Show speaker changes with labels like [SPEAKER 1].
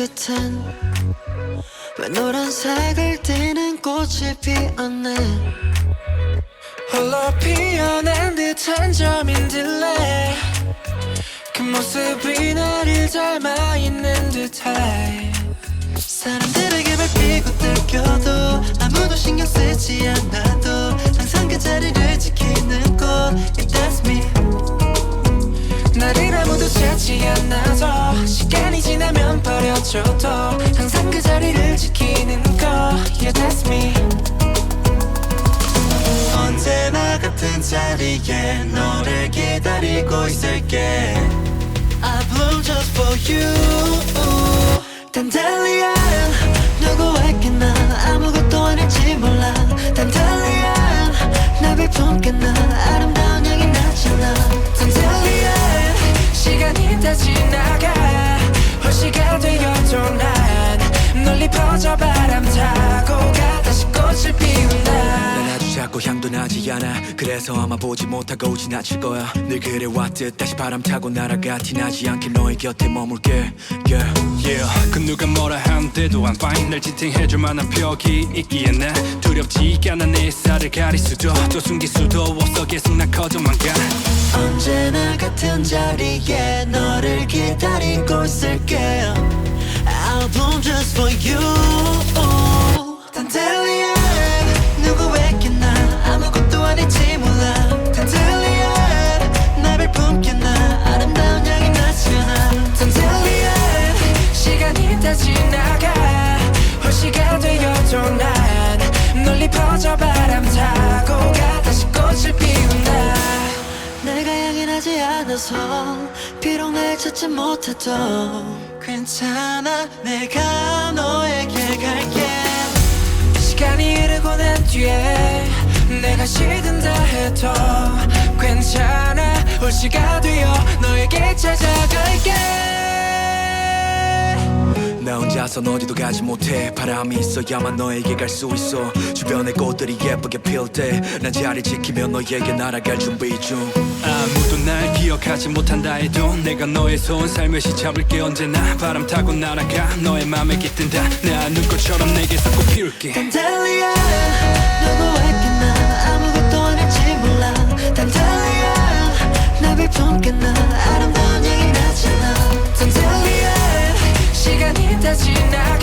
[SPEAKER 1] 곁엔 왜 노란색을 띠는 꽃이 피었네?
[SPEAKER 2] 홀로 피어난 듯한 점인들래 그 모습이 나를 닮아 있는 듯해.
[SPEAKER 1] 사람들에게 밟히고 뜯겨도 아무도 신경 쓰지 않아
[SPEAKER 2] 버려져도 항상 그 자리를 지키는 거. Yeah that's me.
[SPEAKER 1] 언제나 같은 자리에 너를 기다리고 있을게. I bloom just for you. 단달리야
[SPEAKER 2] 퍼져 바람 타고 가 다시 꽃을 피운다
[SPEAKER 3] 난 아주 작고 향도 나지 않아. 그래서 아마 보지 못하고 지나칠 거야. 늘 그래왔듯 다시 바람 타고 날아가. 티나지 않게 너의 곁에 머물게. Yeah.
[SPEAKER 4] Yeah, 그 누가 뭐라 한데도 I'm fine 날 지탱해줄 만한 벽이 있기에 난 두렵지 않아 내 살을 가릴 수도 또 숨길 수도 없어. 계속 난 커져만 가.
[SPEAKER 1] 언제나 같은 자리에 너를 기다리고 있을게 Bloom just for you. 단달리야 누구에게 나 아무것도 아닐지 몰라. 단달리야 나를 품게 나. 아름다운 양이 나잖아.
[SPEAKER 2] 단달리야 시간이 다 지나가. 호시가 되어도 난. 널리 퍼져 바
[SPEAKER 1] 않아서 비록 날 찾지 못해도 괜찮아 내가 너에게 갈게.
[SPEAKER 2] 시간이 흐르고 난 뒤에 내가 시든다 해도 괜찮아 올 시가 되어 너에게 찾아갈게
[SPEAKER 3] 나 혼자선 어디도 가지 못해. 바람이 있어야만 너에게 갈 수 있어. 주변의 꽃들이 예쁘게 필 때 난 자리 지키며 너에게 날아갈 준비 중.
[SPEAKER 4] 아무도 날 기억하지 못한다 해도 내가 너의 손 살며시 잡을게. 언제나 바람 타고 날아가 너의 맘에 깃든다. 나 눈꽃처럼 내게서 꽃 피울게.
[SPEAKER 1] 단달리야 누구에게 나? 아무것도 아닐지 몰라. 단달리야 나를 품게 나
[SPEAKER 2] 시간이